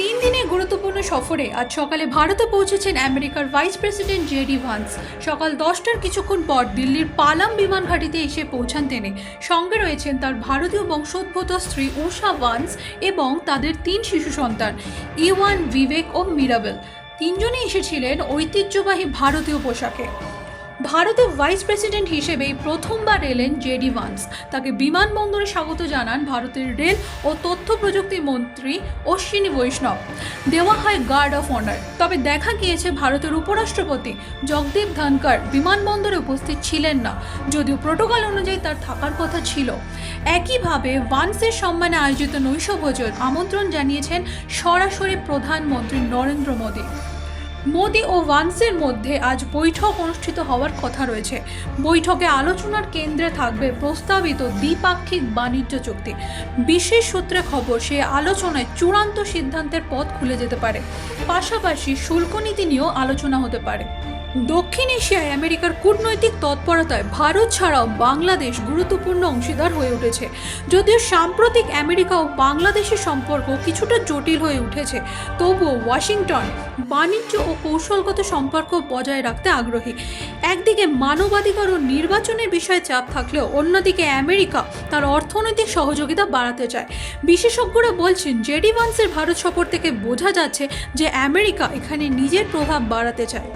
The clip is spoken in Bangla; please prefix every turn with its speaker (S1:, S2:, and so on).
S1: তিন দিনের গুরুত্বপূর্ণ সফরে আজ সকালে ভারতে পৌঁছেছেন আমেরিকার ভাইস প্রেসিডেন্ট জেডি ভান্স। সকাল দশটার কিছুক্ষণ পর দিল্লির পালাম বিমান ঘাঁটিতে এসে পৌঁছান তিনি। সঙ্গে রয়েছেন তার ভারতীয় বংশোদ্ভূত স্ত্রী উষা ভান্স এবং তাদের তিন শিশু সন্তান, ইওয়ান, বিবেক ও মিরাবেল। তিনজনই এসেছিলেন ঐতিহ্যবাহী ভারতীয় পোশাকে। ভারতে ভাইস প্রেসিডেন্ট হিসেবে এই প্রথমবার এলেন জেডি ভান্স তাকে বিমানবন্দরে স্বাগত জানান ভারতের রেল ও তথ্য প্রযুক্তি মন্ত্রী অশ্বিনী বৈষ্ণব। দেওয়া হয় গার্ড অফ অনার। তবে দেখা গিয়েছে ভারতের উপরাষ্ট্রপতি জগদীপ ধনকর বিমানবন্দরে উপস্থিত ছিলেন না। যদিও প্রোটোকল অনুযায়ী তার থাকার কথা ছিল। একইভাবে ভান্সের সম্মানে আয়োজিত নৈশভোজন আমন্ত্রণ জানিয়েছেন সরাসরি প্রধানমন্ত্রী নরেন্দ্র মোদী। মোদি ও ভান্সের মধ্যে আজ বৈঠক অনুষ্ঠিত হওয়ার কথা রয়েছে। বৈঠকে আলোচনার কেন্দ্রে থাকবে প্রস্তাবিত দ্বিপাক্ষিক বাণিজ্য চুক্তি। বিশেষ সূত্রে খবর, সে আলোচনায় চূড়ান্ত সিদ্ধান্তের পথ খুলে যেতে পারে। পাশাপাশি শুল্ক নীতি নিয়েও আলোচনা হতে পারে। দক্ষিণ এশিয়ায় আমেরিকার কূটনৈতিক তৎপরতায় ভারত ছাড়াও বাংলাদেশ গুরুত্বপূর্ণ অংশীদার হয়ে উঠেছে। যদিও সাম্প্রতিক আমেরিকা ও বাংলাদেশের সম্পর্ক কিছুটা জটিল হয়ে উঠেছে, তবুও ওয়াশিংটন বাণিজ্য ও কৌশলগত সম্পর্ক বজায় রাখতে আগ্রহী। একদিকে মানবাধিকার ও নির্বাচনের বিষয়ে চাপ থাকলেও অন্যদিকে আমেরিকা তার অর্থনৈতিক সহযোগিতা বাড়াতে চায়। বিশেষজ্ঞরা বলছেন, জেডি ভান্সের ভারত সফর থেকে বোঝা যাচ্ছে যে আমেরিকা এখানে নিজের প্রভাব বাড়াতে চায়।